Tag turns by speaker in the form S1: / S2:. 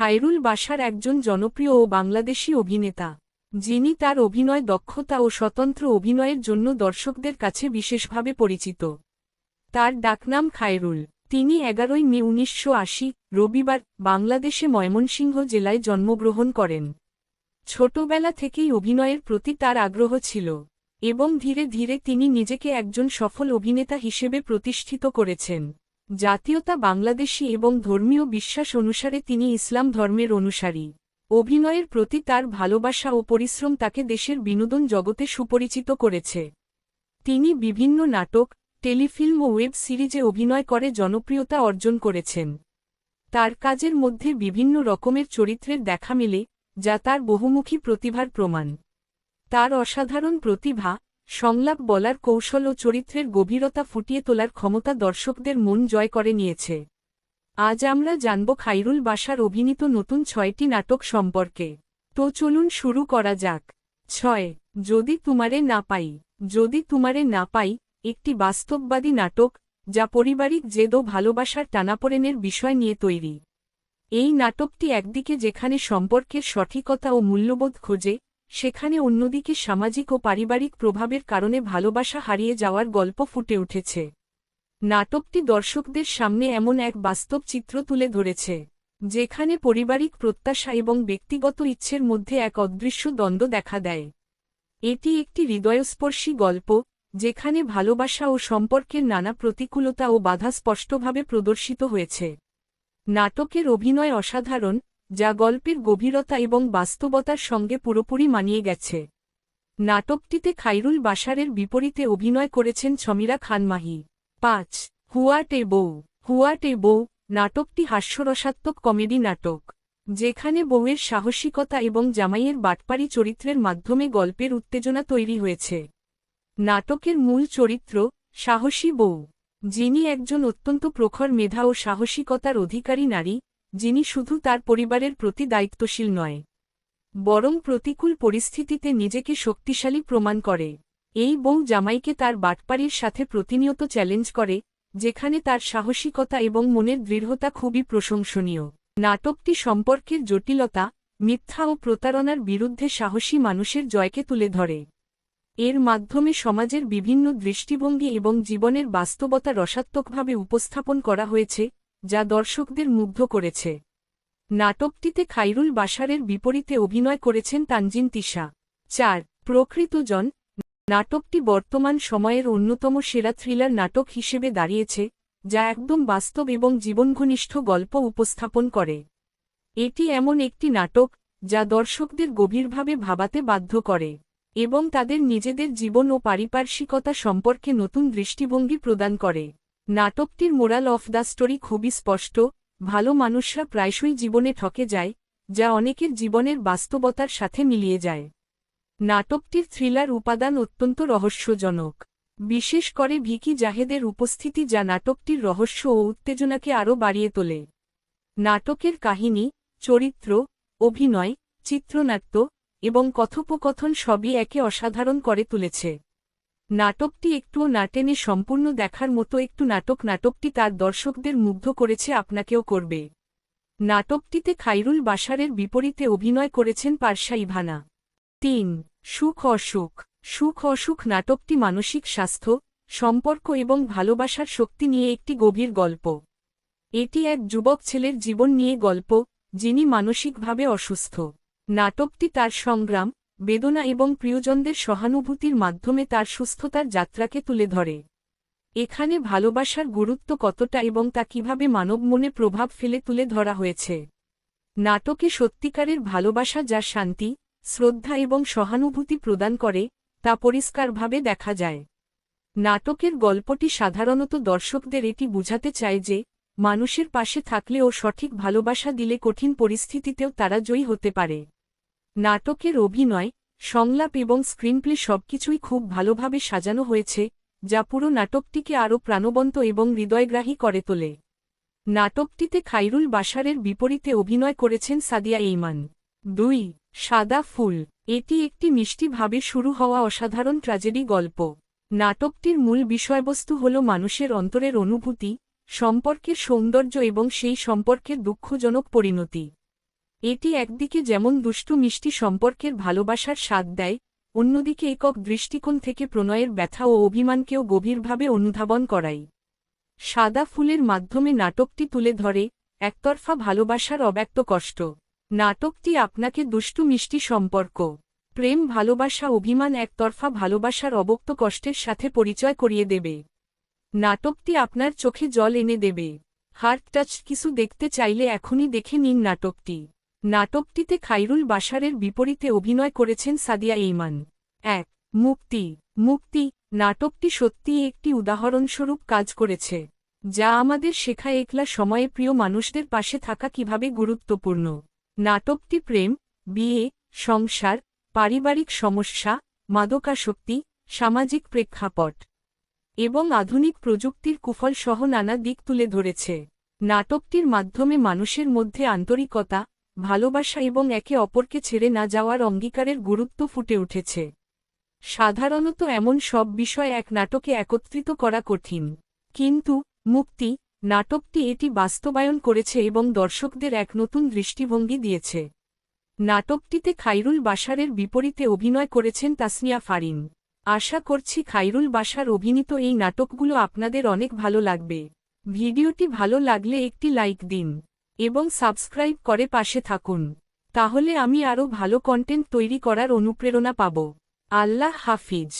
S1: খায়রুল বাসার একজন জনপ্রিয় ও বাংলাদেশি অভিনেতা, যিনি তার অভিনয় দক্ষতা ও স্বতন্ত্র অভিনয়ের জন্য দর্শকদের কাছে বিশেষভাবে পরিচিত। তার ডাকনাম খায়রুল। তিনি এগারোই মে উনিশশো আশি, রবিবার, বাংলাদেশে ময়মনসিংহ জেলায় জন্মগ্রহণ করেন। ছোটবেলা থেকেই অভিনয়ের প্রতি তার আগ্রহ ছিল এবং ধীরে ধীরে তিনি নিজেকে একজন সফল অভিনেতা হিসেবে প্রতিষ্ঠিত করেছেন। জাতীয়তা বাংলাদেশী এবং ধর্মীয় বিশ্বাস অনুসারে তিনি ইসলাম ধর্মের অনুসারী। অভিনয়ের প্রতি তার ভালোবাসা ও পরিশ্রম তাকে দেশের বিনোদন জগতে সুপরিচিত করেছে। তিনি বিভিন্ন নাটক, টেলিফিল্ম ও ওয়েব সিরিজে অভিনয় করে জনপ্রিয়তা অর্জন করেছেন। তার কাজের মধ্যে বিভিন্ন রকমের চরিত্রের দেখা মেলে, যা তার বহুমুখী প্রতিভার প্রমাণ। তার অসাধারণ প্রতিভা সংলাপ বলার কৌশল ও চরিত্রের গভীরতা ফুটিয়ে তোলার ক্ষমতা দর্শকদের মন জয় করে নিয়েছে। আজ আমরা জানব খাইরুল বাসার অভিনীত নতুন ছয়টি নাটক সম্পর্কে। তো চলুন শুরু করা যাক। ছয়, যদি তোমারে না পাই। যদি তোমারে না পাই, একটি বাস্তববাদী নাটক, যা পারিবারিক জেদ ও ভালোবাসার টানাপোড়েনের বিষয় নিয়ে তৈরি। এই নাটকটি একদিকে যেখানে সম্পর্কের সঠিকতা ও মূল্যবোধ খোঁজে সেখানে অন্যদিকে সামাজিক ও পারিবারিক প্রভাবের কারণে ভালোবাসা হারিয়ে যাওয়ার গল্প ফুটে উঠেছে। নাটকটি দর্শকদের সামনে এমন এক বাস্তব চিত্র তুলে ধরেছে, যেখানে পারিবারিক প্রত্যাশা এবং ব্যক্তিগত ইচ্ছের মধ্যে এক অদৃশ্য দ্বন্দ্ব দেখা দেয়। এটি একটি হৃদয়স্পর্শী গল্প, যেখানে ভালোবাসা ও সম্পর্কের নানা প্রতিকূলতা ও বাধা স্পষ্টভাবে প্রদর্শিত হয়েছে। নাটকের অভিনয় অসাধারণ যা গল্পের গভীরতা এবং বাস্তবতার সঙ্গে পুরোপুরি মানিয়ে গেছে। নাটকটিতে খাইরুল বাসারের বিপরীতে অভিনয় করেছেন ছমিরা খানমাহি পাঁচ হুয়াটে বউ হুয়াটে বউ নাটকটি হাস্যরসাত্মক কমেডি নাটক, যেখানে বউয়ের সাহসিকতা এবং জামাইয়ের বাটপাড়ি চরিত্রের মাধ্যমে গল্পের উত্তেজনা তৈরি হয়েছে। নাটকের মূল চরিত্র সাহসী বউ যিনি একজন অত্যন্ত প্রখর মেধা ও সাহসিকতার অধিকারী নারী যিনি শুধু তার পরিবারের প্রতি দায়িত্বশীল নয়, বরং প্রতিকূল পরিস্থিতিতে নিজেকে শক্তিশালী প্রমাণ করে। এই বউ জামাইকে তার বাটপাড়ির সাথে প্রতিনিয়ত চ্যালেঞ্জ করে, যেখানে তার সাহসিকতা এবং মনের দৃঢ়তা খুবই প্রশংসনীয়। নাটকটি সম্পর্কের জটিলতা, মিথ্যা ও প্রতারণার বিরুদ্ধে সাহসী মানুষের জয়কে তুলে ধরে। এর মাধ্যমে সমাজের বিভিন্ন দৃষ্টিভঙ্গি এবং জীবনের বাস্তবতা রসাত্মকভাবে উপস্থাপন করা হয়েছে যা দর্শকদের মুগ্ধ করেছে। নাটকটিতে খাইরুল বাসারের বিপরীতে অভিনয় করেছেন তানজিন তিশা। চার প্রকৃতজন নাটকটি বর্তমান সময়ের অন্যতম সেরা থ্রিলার নাটক হিসেবে দাঁড়িয়েছে, যা একদম বাস্তব এবং জীবনঘনিষ্ঠ গল্প উপস্থাপন করে। এটি এমন একটি নাটক, যা দর্শকদের গভীরভাবে ভাবাতে বাধ্য করে এবং তাদের নিজেদের জীবন ও পারিপার্শ্বিকতা সম্পর্কে নতুন দৃষ্টিভঙ্গি প্রদান করে। নাটকটির মোরাল অফ দ্য স্টোরি খুবই স্পষ্ট, ভালো মানুষরা প্রায়শই জীবনে ঠকে যায়, যা অনেকের জীবনের বাস্তবতার সাথে মিলিয়ে যায়। নাটকটির থ্রিলার উপাদান অত্যন্ত রহস্যজনক। বিশেষ করে ভিকি জাহেদের উপস্থিতি যা নাটকটির রহস্য ও উত্তেজনাকে আরও বাড়িয়ে তোলে। নাটকের কাহিনী, চরিত্র, অভিনয়, চিত্রনাট্য এবং কথোপকথন সবই একে অসাধারণ করে তুলেছে। নাটকটি একটুও নাটেনে, সম্পূর্ণ দেখার মতো একটু নাটক। নাটকটি তার দর্শকদের মুগ্ধ করেছে, আপনাকেও করবে। নাটকটিতে খাইরুল বাসারের বিপরীতে অভিনয় করেছেন পার্শা ইভানা। তিন, সুখ অসুখ। সুখ অসুখ নাটকটি মানসিক স্বাস্থ্য, সম্পর্ক এবং ভালোবাসার শক্তি নিয়ে একটি গভীর গল্প। এটি এক যুবক ছেলের জীবন নিয়ে গল্প, যিনি মানসিকভাবে অসুস্থ। নাটকটি তার সংগ্রাম বেদনা এবং প্রিয়জনদের সহানুভূতির মাধ্যমে তার সুস্থতার যাত্রাকে তুলে ধরে। এখানে ভালোবাসার গুরুত্ব কতটা এবং তা কীভাবে মানব মনে প্রভাব ফেলে তুলে ধরা হয়েছে। নাটকে সত্যিকারের ভালোবাসা যা শান্তি, শ্রদ্ধা এবং সহানুভূতি প্রদান করে, তা পরিষ্কারভাবে দেখা যায়। নাটকের গল্পটি সাধারণত দর্শকদের এটি বুঝাতে চায় যে, মানুষের পাশে থাকলে ও সঠিক ভালোবাসা দিলে কঠিন পরিস্থিতিতেও তারা জয়ী হতে পারে। নাটকের অভিনয়, সংলাপ এবং স্ক্রিনপ্লে সবকিছুই খুব ভালোভাবে সাজানো হয়েছে, যা পুরো নাটকটিকে আরও প্রাণবন্ত এবং হৃদয়গ্রাহী করে তোলে। নাটকটিতে খাইরুল বাসারের বিপরীতে অভিনয় করেছেন সাদিয়া এইমান দুই, সাদা ফুল। এটি একটি মিষ্টিভাবে শুরু হওয়া অসাধারণ ট্র্যাজেডি গল্প। নাটকটির মূল বিষয়বস্তু হল মানুষের অন্তরের অনুভূতি, সম্পর্কের সৌন্দর্য এবং সেই সম্পর্কের দুঃখজনক পরিণতি। এটি একদিকে যেমন দুষ্টু মিষ্টি সম্পর্কের ভালোবাসার স্বাদ দেয়, অন্যদিকে একক দৃষ্টিকোণ থেকে প্রণয়ের ব্যথা ও অভিমানকেও গভীরভাবে অনুধাবন করাই সাদা ফুলের মাধ্যমে নাটকটি তুলে ধরে, একতরফা ভালোবাসার অব্যক্ত কষ্ট। নাটকটি আপনাকে দুষ্টু মিষ্টি সম্পর্ক, প্রেম, ভালোবাসা, অভিমান একতরফা ভালোবাসার অবক্ত কষ্টের সাথে পরিচয় করিয়ে দেবে। নাটকটি আপনার চোখে জল এনে দেবে। হার্ট টাচ কিছু দেখতে চাইলে এখনই দেখে নিন নাটকটি। নাটকটিতে খাইরুল বাসারের বিপরীতে অভিনয় করেছেন সাদিয়া ইমান। এক, মুক্তি। মুক্তি, নাটকটি সত্যিই একটি উদাহরণস্বরূপ কাজ করেছে, যা আমাদের শেখায় একলা সময়ে প্রিয় মানুষদের পাশে থাকা কীভাবে গুরুত্বপূর্ণ। নাটকটি প্রেম, বিয়ে, সংসার, পারিবারিক সমস্যা, মাদকাসক্তি, সামাজিক প্রেক্ষাপট এবং আধুনিক প্রযুক্তির কুফল সহ নানা দিক তুলে ধরেছে। নাটকটির মাধ্যমে মানুষের মধ্যে আন্তরিকতা ভালোবাসা এবং একে অপরকে ছেড়ে না যাওয়ার অঙ্গীকারের গুরুত্ব ফুটে উঠেছে। সাধারণত এমন সব বিষয় এক নাটকে একত্রিত করা কঠিন। কিন্তু, মুক্তি, নাটকটি এটি বাস্তবায়ন করেছে এবং দর্শকদের এক নতুন দৃষ্টিভঙ্গি দিয়েছে। নাটকটিতে খাইরুল বাসারের বিপরীতে অভিনয় করেছেন তাসনিয়া ফারিন। আশা করছি খাইরুল বাসার অভিনীত এই নাটকগুলো আপনাদের অনেক ভালো লাগবে। ভিডিওটি ভালো লাগলে একটি লাইক দিন। এবং সাবস্ক্রাইব করে পাশে থাকুন। তাহলে আমি আরও ভালো কন্টেন্ট তৈরি করার অনুপ্রেরণা পাব। আল্লাহ হাফিজ।